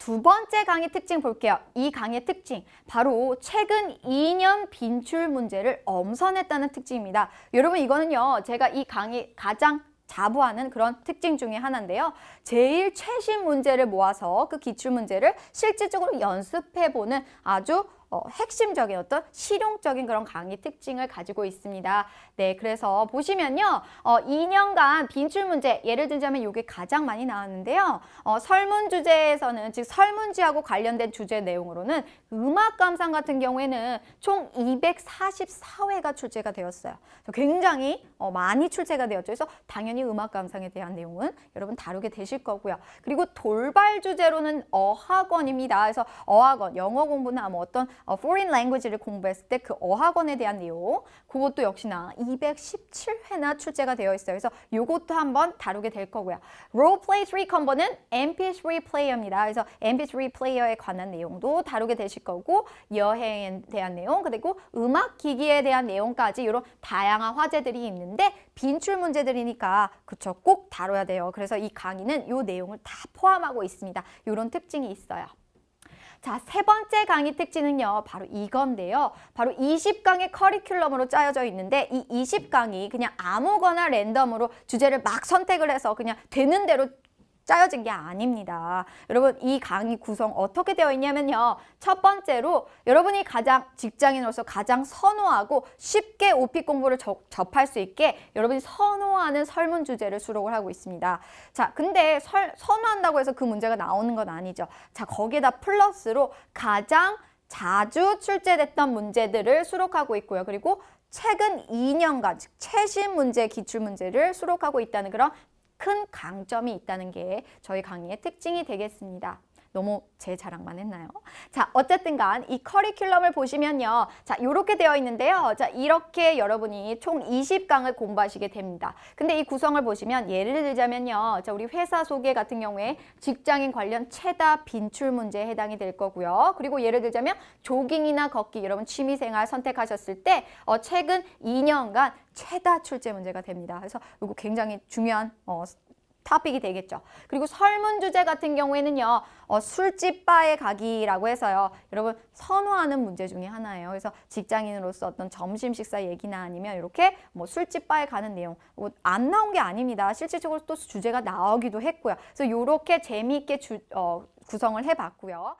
두 번째 강의 특징 볼게요. 이 강의의 특징, 바로 최근 2년 빈출 문제를 엄선했다는 특징입니다. 여러분 이거는요, 제가 이 강의 가장 자부하는 그런 특징 중에 하나인데요. 제일 최신 문제를 모아서 그 기출 문제를 실질적으로 연습해보는 아주 어, 핵심적인 어떤 실용적인 그런 강의 특징을 가지고 있습니다. 네, 그래서 보시면요, 어, 2년간 빈출 문제, 예를 들자면 이게 가장 많이 나왔는데요. 어, 설문 주제에서는, 즉 설문지하고 관련된 주제 내용으로는 음악 감상 같은 경우에는 총 244회가 출제가 되었어요. 굉장히 어, 많이 출제가 되었죠. 그래서 당연히 음악 감상에 대한 내용은 여러분 다루게 되실 거고요. 그리고 돌발 주제로는 어학원입니다. 그래서 어학원, 영어 공부나 뭐 어떤 어, foreign language를 공부했을 때 그 어학원에 대한 내용, 그것도 역시나 217회나 출제가 되어 있어요. 그래서 이것도 한번 다루게 될 거고요. Roleplay 3 컨버는 MP3 플레이어입니다. 그래서 MP3 플레이어에 관한 내용도 다루게 되실 거고 여행에 대한 내용, 그리고 음악 기기에 대한 내용까지 이런 다양한 화제들이 있는데 빈출 문제들이니까 그쵸 꼭 다뤄야 돼요. 그래서 이 강의는 이 내용을 다 포함하고 있습니다. 이런 특징이 있어요. 자, 세 번째 강의 특징은요, 바로 이건데요. 바로 20강의 커리큘럼으로 짜여져 있는데, 이 20강이 그냥 아무거나 랜덤으로 주제를 막 선택을 해서 그냥 되는 대로 짜여진 게 아닙니다. 여러분, 이 강의 구성 어떻게 되어 있냐면요. 첫 번째로 여러분이 가장 직장인으로서 가장 선호하고 쉽게 오픽 공부를 접, 접할 수 있게 여러분이 선호하는 설문 주제를 수록을 하고 있습니다. 자, 근데 설, 선호한다고 해서 그 문제가 나오는 건 아니죠. 자, 거기에다 플러스로 가장 자주 출제됐던 문제들을 수록하고 있고요. 그리고 최근 2년간 즉 최신 문제 기출 문제를 수록하고 있다는 그런 큰 강점이 있다는 게 저희 강의의 특징이 되겠습니다. 너무 제 자랑만 했나요? 자, 어쨌든 간 이 커리큘럼을 보시면요. 자, 이렇게 되어 있는데요. 자, 이렇게 여러분이 총 20강을 공부하시게 됩니다. 근데 이 구성을 보시면 예를 들자면요. 자, 우리 회사 소개 같은 경우에 직장인 관련 최다 빈출 문제에 해당이 될 거고요. 그리고 예를 들자면 조깅이나 걷기 여러분 취미 생활 선택하셨을 때 어, 최근 2년간 최다 출제 문제가 됩니다. 그래서 이거 굉장히 중요한 어, 토픽이 되겠죠. 그리고 설문 주제 같은 경우에는요, 어, 술집 바에 가기라고 해서요, 여러분 선호하는 문제 중에 하나예요. 그래서 직장인으로서 어떤 점심 식사 얘기나 아니면 이렇게 뭐 술집 바에 가는 내용, 뭐 안 나온 게 아닙니다. 실질적으로 또 주제가 나오기도 했고요. 그래서 이렇게 재미있게 주, 어, 구성을 해봤고요.